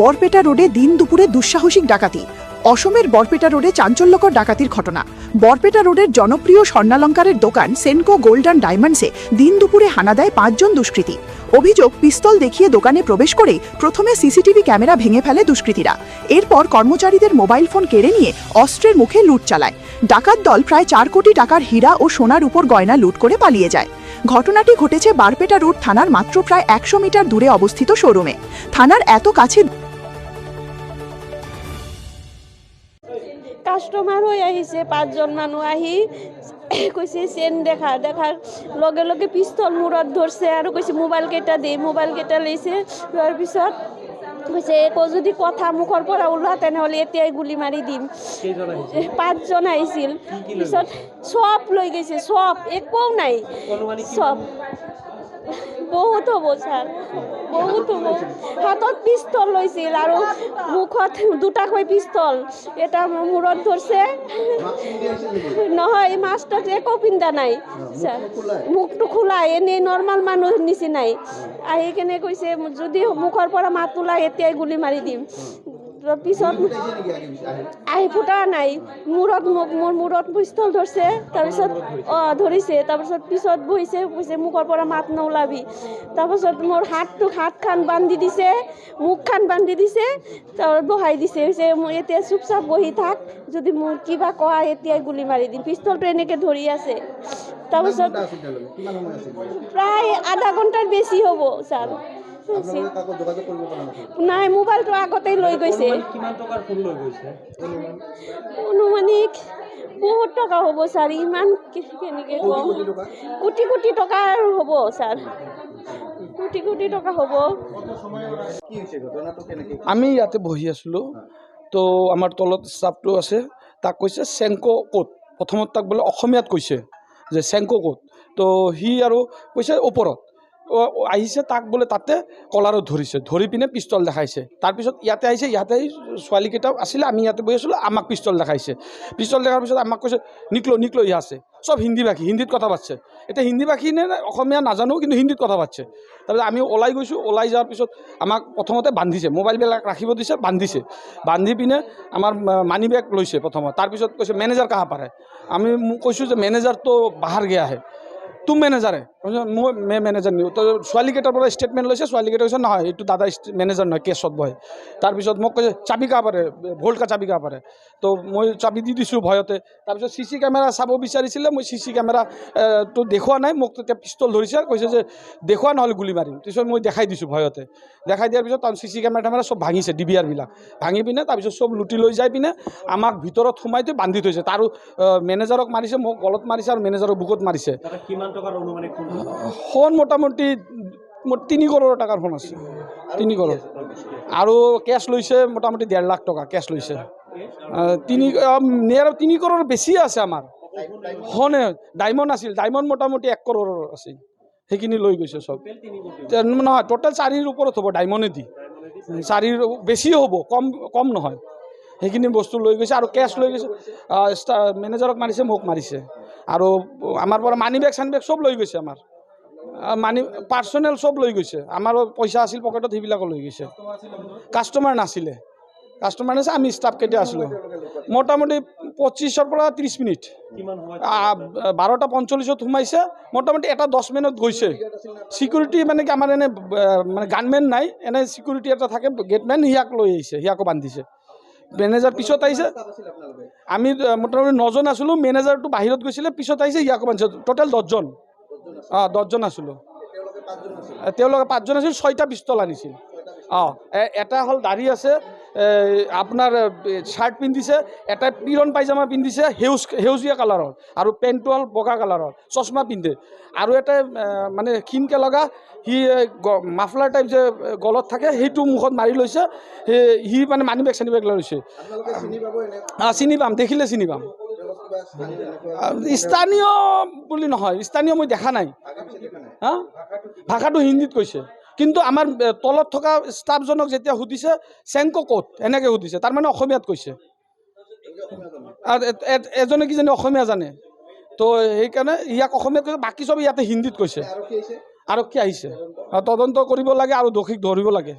বরপেটা রোডে দিন দুপুরে দুঃসাহসিক ডাকাতি। অসমের বরপেটা রোডে চাঞ্চল্যকর ডাকাতির ঘটনা। বরপেটা রোডের জনপ্রিয় স্বর্ণালঙ্কারের দোকান সেনকো গোল্ড অ্যান্ড ডায়মন্ডসে দিন দুপুরে হানা দেয় পাঁচজন দুষ্কৃতী। অভিযোগ, পিস্তল দেখিয়ে দোকানে প্রবেশ করেই প্রথমে সিসিটিভি ক্যামেরা ভেঙে ফেলে দুষ্কৃতীরা। এরপর কর্মচারীদের মোবাইল ফোন কেড়ে নিয়ে অস্ত্রের মুখে লুট চালায়। ডাকাত দল প্রায় চার কোটি টাকার হীরা ও সোনার উপর গয়না লুট করে পালিয়ে যায়। ঘটনাটি ঘটেছে বারপেটা রোড থানার মাত্র প্রায় একশো মিটার দূরে অবস্থিত শোরুমে। থানার এত কাছে কাস্টমার হয়ে আহিছে পাঁচজন মানুহ আহি কৈছে চেন দেখা দেখাৰ লগে লগে পিস্তল মূৰত ধৰছে আৰু কৈছে মোবাইল কেইটা দে মোবাইল কেইটা লৈছে। লোৱাৰ পিছত কৈছে একো যদি কথা মুখৰ পৰা ওলোৱা তেনেহ'লে এতিয়াই গুলি মাৰি দিম। পাঁচজন আহিছিল। পিছত চব লৈ গৈছে চব একো নাই। চব। বহুত হ'ব ছাৰ বহুত হাতত পিস্তল লৈছিল আৰু মুখত দুটাকৈ পিস্তল, এটা মূৰত ধৰছে, নহয়, মাছটোত একো পিন্ধা নাই মুখটো খোলা এনেই নৰ্মেল মানুহ নিচিনাই। আহি কেনে কৈছে, যদি মুখৰ পৰা মাত ওলাই, এতিয়াই গুলি মাৰি দিম। পিছত আহি ফুটা নাই। মূৰত মোক মোৰ মূৰত পিস্তল ধৰছে তাৰপিছত অঁ ধৰিছে তাৰপিছত পিছত বহিছে কৈছে মুখৰ পৰা মাত নোলাবি। তাৰপাছত মোৰ হাতটো হাতখন বান্ধি দিছে মুখখন বান্ধি দিছে তাৰ বহাই দিছে কৈছে মোৰ এতিয়া চুপচাপ বহি থাক যদি মোৰ কিবা কোৱা এতিয়াই গুলি মাৰি দিম। পিস্তলটো এনেকৈ ধৰি আছে। তাৰপিছত প্ৰায় আধা ঘণ্টাৰ বেছি হ'ব ছাৰ। নাই মোবাইলটো আগতেই লৈ গৈছে। অনুমানিক কিমান টকাৰ ফোন লৈ গৈছে? অনুমানিক বহুত টকা হ'ব ছাৰ ইমান কে- কেনেকৈ কম? কোটি কোটি টকাৰ হ'ব ছাৰ। কোটি কোটি টকা হ'ব। আমি ইয়াতে বহি আছিলোঁ। তো আমাৰ তলত ষ্টাফটো আছে। তাক কৈছে চেংক' ক'ত প্ৰথমত তাক বোলে অসমীয়াত কৈছে যে চেংক' ক'ত তো সি আৰু কৈছে ওপৰত। আহিছে তাক বোলে তাতে কলাৰত ধৰিছে, ধৰি পিনে পিষ্টল দেখাইছে। তাৰপিছত ইয়াতে আহিছে, ইয়াতে আহি ছোৱালীকেইটাও আছিলে, আমি ইয়াতে বহি আছিলোঁ, আমাক পিষ্টল দেখাইছে। পিষ্টল দেখাৰ পিছত আমাক কৈছে, নিকলো নিকলো ইয়া আছে। চব হিন্দী ভাষী, হিন্দীত কথা পাতছে। এতিয়া হিন্দী ভাষী নে অসমীয়া নাজানো কিন্তু হিন্দীত কথা পাতছে। তাৰপিছত আমি ওলাই গৈছোঁ, ওলাই যোৱাৰ পিছত আমাক প্ৰথমতে বান্ধিছে, মোবাইলবিলাক ৰাখিব দিছে, বান্ধিছে। বান্ধি পিনে আমাৰ মানি বেগ লৈছে প্ৰথমত। তাৰপিছত কৈছে, মেনেজাৰ কাহা পাৰে আমি মোক কৈছোঁ যে, মেনেজাৰটো বাহাৰ গিয়া হে তুম মেনেজাৰে মই মে মেনেজাৰ নিওঁ তো ছোৱালীকেইটাৰ পৰা ষ্টেটমেণ্ট লৈছে ছোৱালীকেইটা কৈছে নহয় এইটো দাদা মেনেজাৰ নহয় কেছত বহে তাৰপিছত মোক কৈছে চাবি কা পাৰে ভল্ট কা চাবি কা পাৰে তো মই চাবি দি দিছোঁ ভয়তে তাৰপিছত চি চি কেমেৰা চাব বিচাৰিছিলে মই চি চি কেমেৰাটো দেখুওৱা নাই মোক তেতিয়া পিষ্টল ধৰিছে কৈছে যে দেখুওৱা নহ'লে গুলি মাৰিম। তাৰপিছত মই দেখাই দিছোঁ ভয়তে দেখাই দিয়াৰ পিছত তাৰ চি চি কেমেৰা টেমেৰা চব ভাঙিছে ডি বি আৰবিলাক ভাঙি পিনে তাৰপিছত চব লুটি লৈ যাই পিনে আমাক ভিতৰত সোমাই থৈ বান্ধি থৈছে। তাৰো মেনেজাৰক মাৰিছে মোক গলত মাৰিছে আৰু মেনেজাৰক বুকুত মাৰিছে। কিমান অনুমানিক ফোন মোটামুটি তিনি কৰোৰ টকাৰ ফোন আছে। তিনি কৰোৰ। আৰু কেছ লৈছে মোটামুটি ডেৰ লাখ টকা কেছ লৈছে। তিনি নিয়াৰ তিনি কৰোৰ বেছিয়ে আছে আমাৰ। হনে ডায়মণ্ড আছিল ডায়মণ্ড মোটামুটি এক কৰোৰৰ আছিল সেইখিনি লৈ গৈছে চব। নহয় টোটেল চাৰিৰ ওপৰত হ'ব ডায়মণ্ডেদি চাৰিৰ বেছিয়ে হ'ব কম কম নহয়। সেইখিনি বস্তু লৈ গৈছে আৰু কেছ লৈ গৈছে। মেনেজাৰক মাৰিছে মোক মাৰিছে। আৰু আমাৰ পৰা মানি বেগ চানি বেগ চব লৈ গৈছে আমাৰ। মানি পাৰ্চনেল চব লৈ গৈছে। আমাৰো পইচা আছিল, পকেটত সেইবিলাকো লৈ গৈছে। কাষ্টমাৰ নাছিলে। কাষ্টমাৰ নাছিলে, আমি ষ্টাফ কেইটা আছিলোঁ। মোটামুটি পঁচিছৰ পৰা ত্ৰিছ মিনিট। বাৰটা পঞ্চল্লিছত সোমাইছে। মোটামুটি এটা দহ মিনিট গৈছে। চিকিউৰিটি মানে কি আমাৰ এনে মানে গানমেন নাই। এনে চিকিউৰিটি এটা থাকে গেটমেন সিয়াক লৈ আহিছে, সিয়াকো বান্ধিছে। মেনেজাৰ পিছত আহিছে। আমি মোটামুটি নজন আছিলোঁ মেনেজাৰটো বাহিৰত গৈছিলে পিছত আহিছে ইয়াকো বান্ধিছে টোটেল দহজন। অঁ দহজন আছিলোঁ। তেওঁলোকে পাঁচজন আছিল ছয়টা পিষ্টল আনিছিল। অঁ এটা হ'ল দাড়ি আছে আপোনাৰ চাৰ্ট পিন্ধিছে এটা পিৰণ পাইজামা পিন্ধিছে সেউজ সেউজীয়া কালাৰৰ আৰু পেণ্টটো হ'ল বগা কালাৰৰ চশমা পিন্ধে। আৰু এটা মানে ক্ষীণকৈ লগা সি মাফলাৰ টাইপ যে গলত থাকে সেইটো মুখত মাৰি লৈছে সি মানে মানি বেগ চানি বেগ লৈ লৈছে। অঁ চিনি পাম দেখিলে চিনি পাম। স্থানীয় বুলি নহয় স্থানীয় মই দেখা নাই? হা? ভাষাটো হিন্দীত কৈছে। কিন্তু আমাৰ তলত থকা ষ্টাফজনক যেতিয়া সুধিছে চেংক ক'ত? এনেকৈ সুধিছে। তাৰমানে অসমীয়াত কৈছে। এজনে কিজানি অসমীয়া জানে। তো সেইকাৰণে ইয়াক অসমীয়াত কৈছে বাকী চব ইয়াতে হিন্দীত কৈছে। আৰক্ষী আহিছে। তদন্ত কৰিব লাগে আৰু দোষীক ধৰিব লাগে।